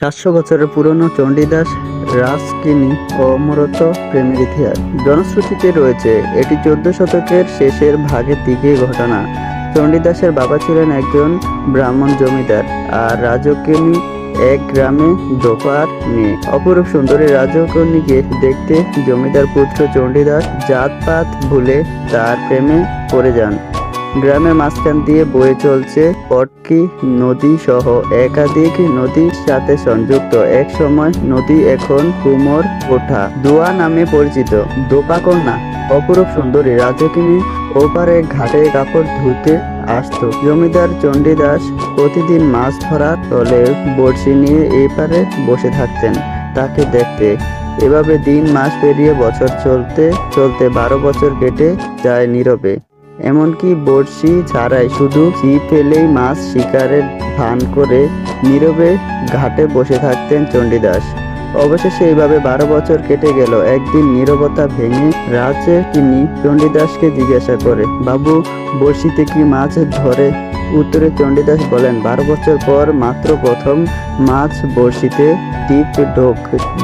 সাতশো বছরের পুরনো চণ্ডীদাস, রাজকিনী ও অমরত প্রেমের ইতিহাস। জনশ্রুতিতে রয়েছে, এটি চোদ্দ শতকের শেষের ভাগের দিকে ঘটনা। চণ্ডীদাসের বাবা ছিলেন একজন ব্রাহ্মণ জমিদার আর রাজকিনী এক গ্রামে দোপার মেয়ে। অপরূপ সুন্দরী রাজকন্যীকে দেখতে জমিদার পুত্র চণ্ডীদাস জাতপাত ভুলে তার প্রেমে পড়ে যান। গ্রামের মাঝখান দিয়ে বয়ে চলছে পটকি নদী সহ একাধিক নদীর সাথে সংযুক্ত। এক সময় নদী এখন কুমোর ওঠা দোয়া নামে পরিচিত। দোপাকন্যা অপরূপ সুন্দরী। রাজকিনী ওপারে ঘাটে কাপড় ধুতে আসতো। জমিদার চণ্ডীদাস প্রতিদিন মাছ ধরার তলে বড়শি নিয়ে এপারে বসে থাকতেন। তাকে দেখতে। এভাবে দিন মাস পেরিয়ে বছর চলতে চলতে বারো বছর কেটে যায় নীরবে। এমনকি বড়শি ছাড়াই শুধু ছিপ ফেলেই মাছ শিকারের ভান করে নীরবে ঘাটে বসে থাকতেন চণ্ডীদাস। অবশেষে এইভাবে বারো বছর কেটে গেল। একদিন নীরবতা ভেঙে রাজে তিনি চণ্ডীদাসকে জিজ্ঞাসা করে, বাবু, বড়শিতে কি মাছ ধরে? উত্তরে চণ্ডীদাস বলেন, বারো বছর পর মাত্র প্রথম মাছ বড়শিতে টিপ ঢোক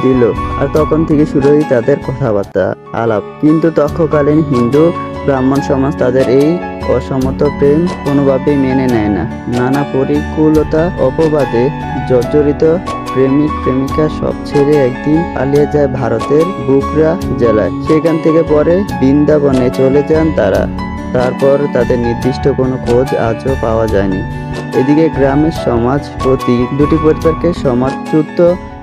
দিল। আর তখন থেকে শুরু হয় তাদের কথাবার্তা আলাপ। কিন্তু তৎকালীন হিন্দু ব্রাহ্মণ সমাজ তাদের এই অসমত প্রেম কোনোভাবেই মেনে নেয় না। নানা পরিকূলতা, অপবাদে জর্জরিত প্রেমিক প্রেমিকা সব ছেড়ে একদিন পালিয়ে যায় ভারতের বুকরা জেলায়। সেখান থেকে পরে বৃন্দাবনে চলে যান তারা। তারপর তাদের নির্দিষ্ট কোনো খোঁজ আজও পাওয়া যায়নি। এদিকে গ্রামের সমাজ প্রতি দুটি পরিবারকে সমাজচ্যুত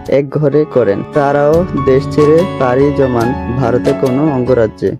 এক ঘরে করেন। তারাও দেশ ছেড়ে পাড়ি জমান ভারতের কোনো অঙ্গরাজ্যে।